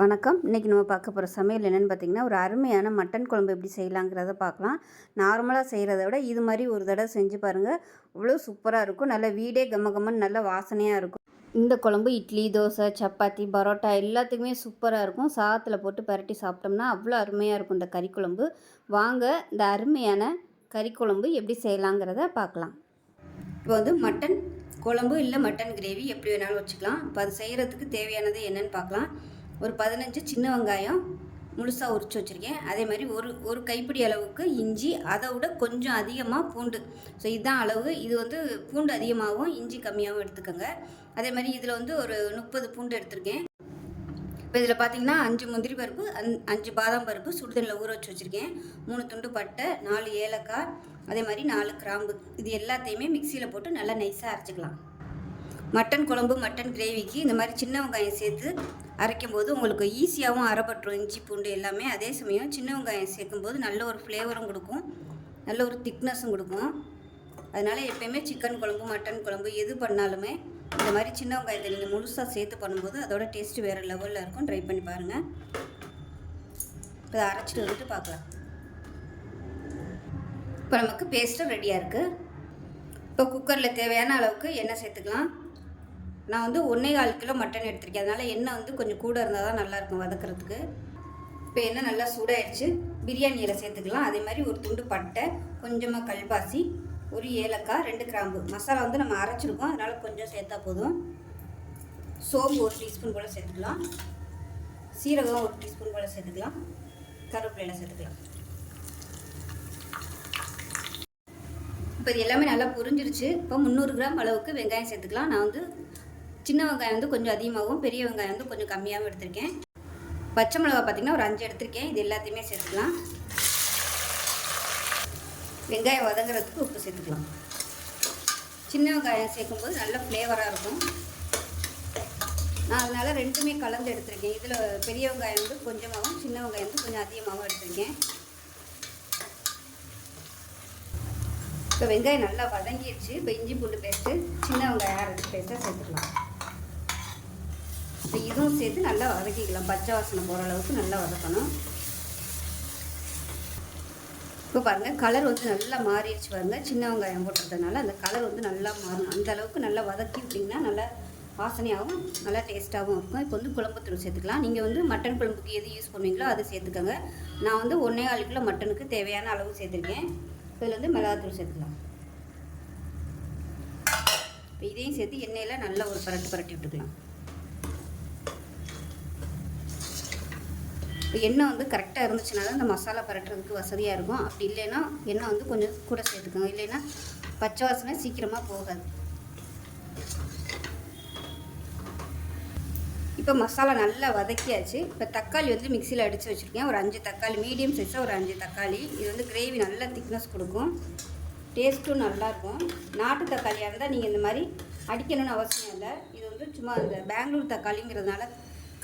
வணக்கம். இன்றைக்கி நம்ம பார்க்க போகிற சமையல் என்னென்னு பார்த்தீங்கன்னா ஒரு அருமையான மட்டன் குழம்பு எப்படி செய்யலாங்கிறத பார்க்கலாம். நார்மலாக செய்கிறத விட இது மாதிரி ஒரு தடவை செஞ்சு பாருங்கள் அவ்வளோ சூப்பராக இருக்கும். நல்ல வீடே கம கம்மன்னு நல்ல வாசனையாக இருக்கும். இந்த குழம்பு இட்லி தோசை சப்பாத்தி பரோட்டா எல்லாத்துக்குமே சூப்பராக இருக்கும். சாதத்தில் போட்டு பரட்டி சாப்பிட்டோம்னா அவ்வளோ அருமையாக இருக்கும் இந்த கறி குழம்பு. வாங்க இந்த அருமையான கறி குழம்பு எப்படி செய்யலாங்கிறத பார்க்கலாம். இப்போ வந்து மட்டன் குழம்பு இல்லை மட்டன் கிரேவி எப்படி வேணாலும் வச்சுக்கலாம். இப்போ அது செய்கிறதுக்கு தேவையானது என்னென்னு பார்க்கலாம். ஒரு பதினஞ்சு சின்ன வெங்காயம் முழுசாக உரித்து வச்சுருக்கேன். அதே மாதிரி ஒரு ஒரு கைப்பிடி அளவுக்கு இஞ்சி அதை விட கொஞ்சம் அதிகமாக பூண்டு. ஸோ இதுதான் அளவு. இது வந்து பூண்டு அதிகமாகவும் இஞ்சி கம்மியாகவும் எடுத்துக்கோங்க. அதே மாதிரி இதில் வந்து ஒரு முப்பது பூண்டு எடுத்திருக்கேன். இப்போ இதில் பார்த்தீங்கன்னா அஞ்சு முந்திரி பருப்பு அந் அஞ்சு பாதாம் பருப்பு சுடுதண்ணில் ஊற வச்சு வச்சுருக்கேன். மூணு துண்டு பட்டை நாலு ஏலக்காய் அதே மாதிரி நாலு கிராம்பு. இது எல்லாத்தையுமே மிக்சியில் போட்டு நல்லா நைஸாக அரைச்சிக்கலாம். மட்டன் குழம்பு மட்டன் கிரேவிக்கு இந்த மாதிரி சின்ன வெங்காயம் சேர்த்து அரைக்கும் போது உங்களுக்கு ஈஸியாகவும் அரைப்பட்டுரும். இஞ்சி பூண்டு எல்லாமே அதே சமயம் சின்ன வெங்காயம் சேர்க்கும்போது நல்ல ஒரு ஃப்ளேவரும் கொடுக்கும். நல்ல ஒரு திக்னஸும் கொடுக்கும். அதனால் எப்பயுமே சிக்கன் குழம்பு மட்டன் குழம்பு எது பண்ணாலுமே இந்த மாதிரி சின்ன வெங்காயத்தை நீங்கள் முழுசாக சேர்த்து பண்ணும்போது அதோட டேஸ்ட்டு வேறு லெவலில் இருக்கும். ட்ரை பண்ணி பாருங்கள் இப்போ அரைச்சிட்டு வந்துட்டு பார்க்கலாம். இப்போ நமக்கு பேஸ்ட்டு ரெடியாக இருக்குது இப்போ குக்கரில் தேவையான அளவுக்கு எண்ணெய் சேர்த்துக்கலாம். நான் வந்து ஒன்றே கால் கிலோ மட்டன் எடுத்திருக்கேன். அதனால் எண்ணெய் வந்து கொஞ்சம் கூட இருந்தால் தான் நல்லாயிருக்கும் வதக்கிறதுக்கு. இப்போ எண்ணெய் நல்லா சூடாயிடுச்சு. பிரியாணி இலை சேர்த்துக்கலாம். அதே மாதிரி ஒரு துண்டு பட்டை கொஞ்சமாக கல்பாசி ஒரு ஏலக்காய் ரெண்டு கிராம்பு. மசாலா வந்து நம்ம அரைச்சிருக்கோம். அதனால் கொஞ்சம் சேர்த்தா போதும். சோம்பு ஒரு டீஸ்பூன் போல் சேர்த்துக்கலாம். சீரகம் ஒரு டீஸ்பூன் போல் சேர்த்துக்கலாம். கருவேப்பிலையில் சேர்த்துக்கலாம். இப்போ இது எல்லாமே நல்லா புரிஞ்சிருச்சு. இப்போ முந்நூறு கிராம் அளவுக்கு வெங்காயம் சேர்த்துக்கலாம். நான் வந்து சின்ன வெங்காயம் வந்து கொஞ்சம் அதிகமாகவும் பெரிய வெங்காயம் வந்து கொஞ்சம் கம்மியாகவும் எடுத்திருக்கேன். பச்சை மிளகா பார்த்திங்கன்னா ஒரு அஞ்சு எடுத்திருக்கேன். இது எல்லாத்தையுமே சேர்த்துக்கலாம். வெங்காயம் வதங்குறதுக்கு உப்பு சேர்த்துக்கலாம். சின்ன வெங்காயம் சேர்க்கும்போது நல்ல ஃப்ளேவராக இருக்கும். நான் அதனால் ரெண்டுமே கலந்து எடுத்திருக்கேன். இதில் பெரிய வெங்காயம் வந்து கொஞ்சமாகவும் சின்ன வெங்காயம் வந்து கொஞ்சம் அதிகமாகவும் எடுத்திருக்கேன். இப்போ வெங்காயம் நல்லா வதங்கிடுச்சு இப்போ இஞ்சி பூண்டு பேஸ்ட்டு சின்ன வெங்காயம் அரைச்சி பேஸ்ட்டாக சேர்த்துக்கலாம். இப்போ இதுவும் சேர்த்து நல்லா வதக்கிக்கலாம். பச்சை வாசனை போகிற அளவுக்கு நல்லா வதக்கணும். இப்போ பாருங்கள் கலர் வந்து நல்லா மாறிடுச்சு பாருங்கள் சின்ன வெங்காயம் போட்டுறதுனால அந்த கலர் வந்து நல்லா மாறணும். அந்த அளவுக்கு நல்லா வதக்கி விட்டிங்கன்னா நல்லா வாசனையாகவும் நல்லா டேஸ்ட்டாகவும் இருக்கும். இப்போ வந்து குழம்புத்தூள் சேர்த்துக்கலாம். நீங்கள் வந்து மட்டன் குழம்புக்கு எது யூஸ் பண்ணுவீங்களோ அதை சேர்த்துக்கோங்க. நான் வந்து ஒன்றே கால் கிலோ மட்டனுக்கு தேவையான அளவு சேர்த்துருக்கேன். இதில் வந்து மிளகாத்தூள் சேர்த்துக்கலாம். இப்போ இதையும் சேர்த்து எண்ணெயில் நல்லா ஒரு பரட்டு பரட்டி விட்டுக்கலாம். இப்போ எண்ணெய் வந்து கரெக்டாக இருந்துச்சுன்னா தான் இந்த மசாலா பரட்டுறதுக்கு வசதியாக இருக்கும். அப்படி இல்லைன்னா எண்ணெய் வந்து கொஞ்சம் கூட சேர்த்துக்கோங்க இல்லைன்னா பச்சை வாசனை சீக்கிரமாக போகாது. இப்போ மசாலா நல்லா வதக்கியாச்சு. இப்போ தக்காளி வந்து மிக்சியில் அடித்து வச்சுருக்கேன். ஒரு அஞ்சு தக்காளி மீடியம் சைஸாக ஒரு அஞ்சு தக்காளி. இது வந்து கிரேவி நல்லா திக்னஸ் கொடுக்கும். டேஸ்ட்டும் நல்லாயிருக்கும். நாட்டு தக்காளியாக இருந்தால் நீங்கள் இந்த மாதிரி அடிக்கணும்னு அவசியம் இல்லை. இது வந்து சும்மா இந்த பெங்களூர் தக்காளிங்கிறதுனால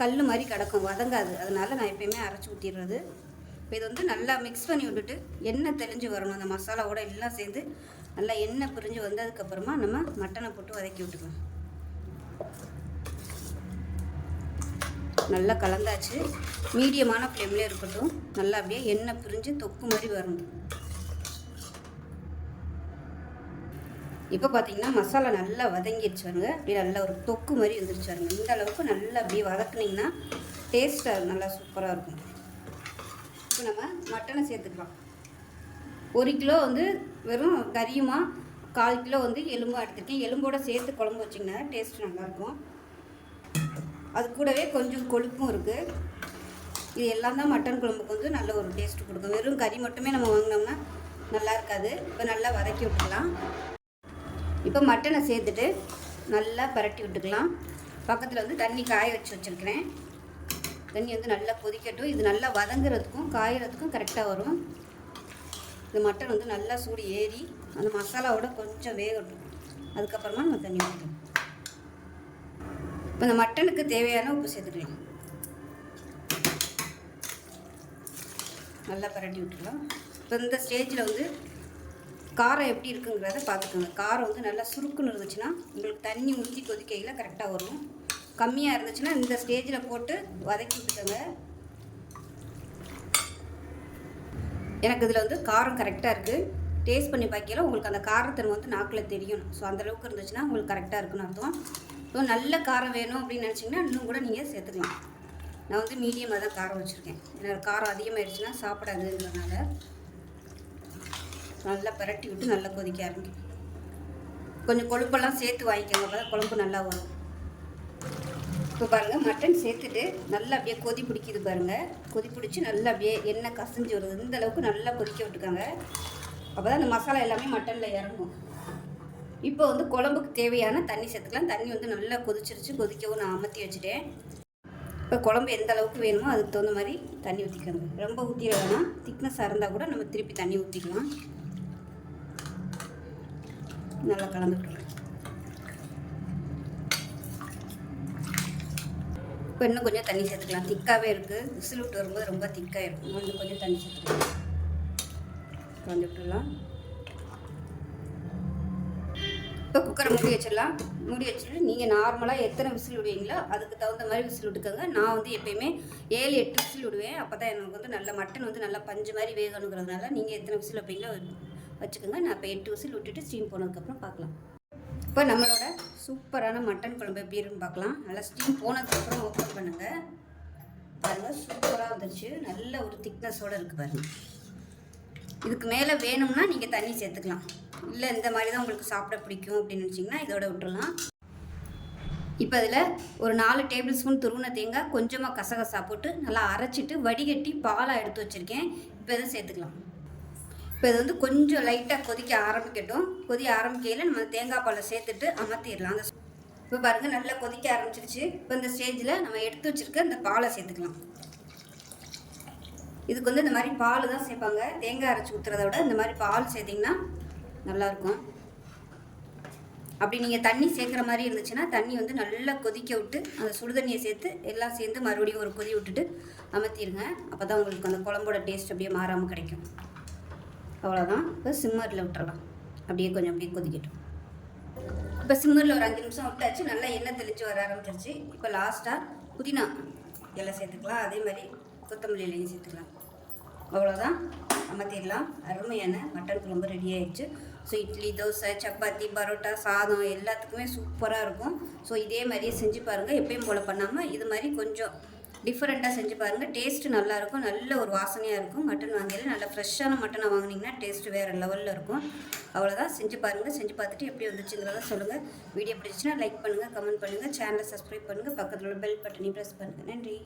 கல் மாதிரி கிடக்கும் வதங்காது. அதனால் நான் எப்பயுமே அரைச்சி ஊற்றிடுறது இப்போ இது வந்து நல்லா மிக்ஸ் பண்ணி விட்டுட்டு எண்ணெய் தெளிஞ்சு வரணும். அந்த மசாலாவோட எல்லாம் சேர்ந்து நல்லா எண்ணெய் பிரிஞ்சு வந்ததுக்கப்புறமா நம்ம மட்டனை போட்டு வதக்கி விட்டுக்கலாம். நல்லா கலந்தாச்சு. மீடியமான ஃப்ளேம்லேயே இருக்கட்டும். நல்லா அப்படியே எண்ணெய் பிரிஞ்சு தொக்கு மாதிரி வரணும். இப்போ பார்த்தீங்கன்னா மசாலா நல்லா வதங்கிடுச்சு வருங்க அப்படியே நல்லா ஒரு தொக்கு மாதிரி வந்துருச்சு வருங்க இந்த அளவுக்கு நல்லா அப்படியே வதக்குனிங்கன்னா டேஸ்ட்டாக நல்லா சூப்பராக இருக்கும். இப்போ நம்ம மட்டனை சேர்த்துக்கலாம். ஒரு கிலோ வந்து வெறும் கறியுமா கால் கிலோ வந்து எலும்பாக எடுத்துருக்கேன். எலும்போட சேர்த்து குழம்பு வச்சிங்கன்னா டேஸ்ட் நல்லாயிருக்கும் அது கூடவே கொஞ்சம் கொழுப்பும் இருக்குது இது எல்லாம் தான் மட்டன் குழம்புக்கு வந்து நல்ல ஒரு டேஸ்ட் கொடுக்கும். வெறும் கறி மட்டுமே நம்ம வாங்கினோம்னா நல்லா இருக்காது. இப்போ நல்லா வதக்கி விட்டுக்கலாம். இப்போ மட்டனை சேர்த்துட்டு நல்லா பரட்டி விட்டுக்கலாம். பக்கத்தில் வந்து தண்ணி காய வச்சு வச்சுருக்கிறேன். தண்ணி வந்து நல்லா கொதிக்கட்டும். இது நல்லா வதங்குறதுக்கும் காயறதுக்கும் கரெக்டாக வரும். இந்த மட்டன் வந்து நல்லா சூடு ஏறி அந்த மசாலாவோட கொஞ்சம் வேகட்டும். அதுக்கப்புறமா நம்ம தண்ணி ஊற்றணும் இப்போ இந்த மட்டனுக்கு தேவையான உப்பு சேர்த்துக்கலாம். நல்லா பரட்டி விட்டுக்கலாம். இப்போ இந்த ஸ்டேஜில் வந்து காரம் எப்படி இருக்குங்கிறத பார்த்துக்கோங்க. காரம் வந்து நல்லா சுருக்குன்னு இருந்துச்சுன்னா உங்களுக்கு தண்ணி ஊற்றி கொதிக்கையில் கரெக்டாக வரும். கம்மியாக இருந்துச்சுன்னா இந்த ஸ்டேஜில் போட்டு வதக்கி விட்டுக்கோங்க. எனக்கு இதில் வந்து காரம் கரெக்டாக இருக்குது டேஸ்ட் பண்ணி பார்க்கல உங்களுக்கு அந்த காரத்தன் வந்து நாக்கில் தெரியும். ஸோ அந்தளவுக்கு இருந்துச்சுன்னா உங்களுக்கு கரெக்டாக இருக்குன்னு அர்த்தம். ஸோ நல்ல காரம் வேணும் அப்படின்னு நினச்சிங்கன்னா இன்னும் கூட நீங்கள் சேர்த்துக்கலாம். நான் வந்து மீடியமாக தான் காரம் வச்சுருக்கேன். ஏன்னா காரம் அதிகமாகிடுச்சுன்னா சாப்பிடாதுங்கிறதுனால நல்லா பரட்டி விட்டு நல்லா கொதிக்க ஆரம்பிக்கும். கொஞ்சம் கொழுப்பெல்லாம் சேர்த்து வாங்கிக்கோங்க அப்போ குழம்பு நல்லா வரும். இப்போ பாருங்கள் மட்டன் சேர்த்துட்டு நல்லா அப்படியே கொதி பிடிக்குது பாருங்கள் கொதி பிடிச்சி நல்லா அப்படியே எண்ணெய் கசஞ்சு வருது. இந்த அளவுக்கு நல்லா கொதிக்க விட்டுருக்காங்க. அப்போ தான் அந்த மசாலா எல்லாமே மட்டனில் இறங்கும். இப்போ வந்து குழம்புக்கு தேவையான தண்ணி சேர்த்துக்கலாம். தண்ணி வந்து நல்லா கொதிச்சிருச்சு கொதிக்கவும் நான் அமர்த்தி வச்சுட்டேன். இப்போ குழம்பு எந்த அளவுக்கு வேணுமோ அதுக்கு தகுந்த மாதிரி தண்ணி ஊற்றிக்கோங்க ரொம்ப ஊற்றிட வேணாம். திக்னஸாக இருந்தால் கூட நம்ம திருப்பி தண்ணி ஊற்றிக்கலாம் நல்லா கலந்து விட்டுருலாம் இப்போ இன்னும் கொஞ்சம் தண்ணி சேர்த்துக்கலாம். திக்காகவே இருக்குது விசில் விட்டு வரும்போது ரொம்ப திக்காக இருக்கும். இன்னும் கொஞ்சம் தண்ணி சேர்த்துக்கலாம். கலந்து விட்டுடலாம். இப்போ குக்கரை மூடி வச்சிடலாம். மூடி வச்சுட்டு நீங்கள் நார்மலாக எத்தனை விசில் விடுவீங்களோ அதுக்கு தகுந்த மாதிரி விசில் விட்டுக்கோங்க. நான் வந்து எப்பயுமே ஏழு எட்டு விசில் விடுவேன். அப்போ தான் எனக்கு வந்து நல்ல மட்டன் வந்து நல்லா பஞ்சு மாதிரி வேகணுங்கிறதுனால நீங்கள் எத்தனை விசில் வைப்பீங்களோ வச்சுக்கோங்க. நான் இப்போ எட்டு விசில் விட்டுட்டு ஸ்டீம் போனதுக்கப்புறம் பார்க்கலாம். இப்போ நம்மளோட சூப்பரான மட்டன் குழம்பு எப்படி இருக்குன்னு பார்க்கலாம். நல்லா ஸ்டீம் போனதுக்கப்புறம் ஓப்பன் பண்ணுங்கள் பாருங்கள் சூப்பராக வந்துருச்சு. நல்ல ஒரு திக்னஸோடு இருக்குது பாருங்கள் இதுக்கு மேலே வேணும்னா நீங்கள் தண்ணி சேர்த்துக்கலாம். இல்லை இந்த மாதிரி தான் உங்களுக்கு சாப்பிட பிடிக்கும் அப்படின்னு நினச்சிங்கன்னா இதோட விட்டுடலாம் இப்போ அதில் ஒரு நாலு டேபிள் ஸ்பூன் துருவின தேங்காய் கொஞ்சமாக கசகசா போட்டு நல்லா அரைச்சிட்டு வடிகட்டி பாலாக எடுத்து வச்சுருக்கேன். இப்போ இதை சேர்த்துக்கலாம். இப்போ இது வந்து கொஞ்சம் லைட்டாக கொதிக்க ஆரம்பிக்கட்டும். கொதிக்க ஆரம்பிக்கையில் நம்ம தேங்காய் பாலை சேர்த்துட்டு அமர்த்திடலாம். அந்த இப்போ பாருங்கள் நல்லா கொதிக்க ஆரம்பிச்சிருச்சு. இப்போ இந்த ஸ்டேஜில் நம்ம எடுத்து வச்சுருக்க அந்த பாலை சேர்த்துக்கலாம். இதுக்கு வந்து இந்த மாதிரி பால் தான் சேர்ப்பாங்க. தேங்காய் அரைச்சி ஊற்றுறத விட இந்த மாதிரி பால் சேர்த்திங்கன்னா நல்லாயிருக்கும் அப்படி நீங்கள் தண்ணி சேர்க்குற மாதிரி இருந்துச்சுன்னா தண்ணி வந்து நல்லா கொதிக்க விட்டு அந்த சுடுதண்ணியை சேர்த்து எல்லாம் சேர்ந்து மறுபடியும் ஒரு கொதி விட்டுட்டு அமர்த்திடுங்க. அப்போ தான் உங்களுக்கு அந்த குழம்போட டேஸ்ட் அப்படியே மாறாமல் கிடைக்கும். அவ்வளோதான் இப்போ சிம்மரில் விட்டுறலாம். அப்படியே கொஞ்சம் அப்படியே கொதிக்கட்டும். இப்போ சிம்மரில் ஒரு அஞ்சு நிமிஷம் விட்டாச்சு. நல்லா எண்ணெய் தெளித்து வர ஆரம்பிச்சிருச்சு. இப்போ லாஸ்ட்டாக புதினா எல்லாம் சேர்த்துக்கலாம். அதே மாதிரி கொத்தமல்லி இலையும் சேர்த்துக்கலாம். அவ்வளோதான் அமர்த்திடலாம் அருமையான மட்டன் குழம்பு ரெடி ஆயிடுச்சு. ஸோ இட்லி தோசை சப்பாத்தி பரோட்டா சாதம் எல்லாத்துக்குமே சூப்பராக இருக்கும். ஸோ இதே மாதிரியே செஞ்சு பாருங்கள் எப்பயும் போல் பண்ணாமல் இது மாதிரி கொஞ்சம் டிஃப்ரெண்ட்டாக செஞ்சு பாருங்கள் டேஸ்ட்டு நல்லாயிருக்கும். நல்ல ஒரு வாசனையாக இருக்கும். மட்டன் வாங்கியில் நல்ல ஃப்ரெஷ்ஷான மட்டனை வாங்கினீங்கன்னா டேஸ்ட்டு வேறு லெவலில் இருக்கும். அவ்வளோதான் செஞ்சு பாருங்கள் செஞ்சு பார்த்துட்டு எப்படி வந்துச்சுங்கிறத சொல்லுங்கள் வீடியோ பிடிச்சின்னா லைக் பண்ணுங்கள் கமெண்ட் பண்ணுங்கள் சேனலை சப்ஸ்கிரைப் பண்ணுங்கள் பக்கத்தில் உள்ள பெல் பட்டனையும் ப்ரெஸ் பண்ணுங்கள் நன்றி.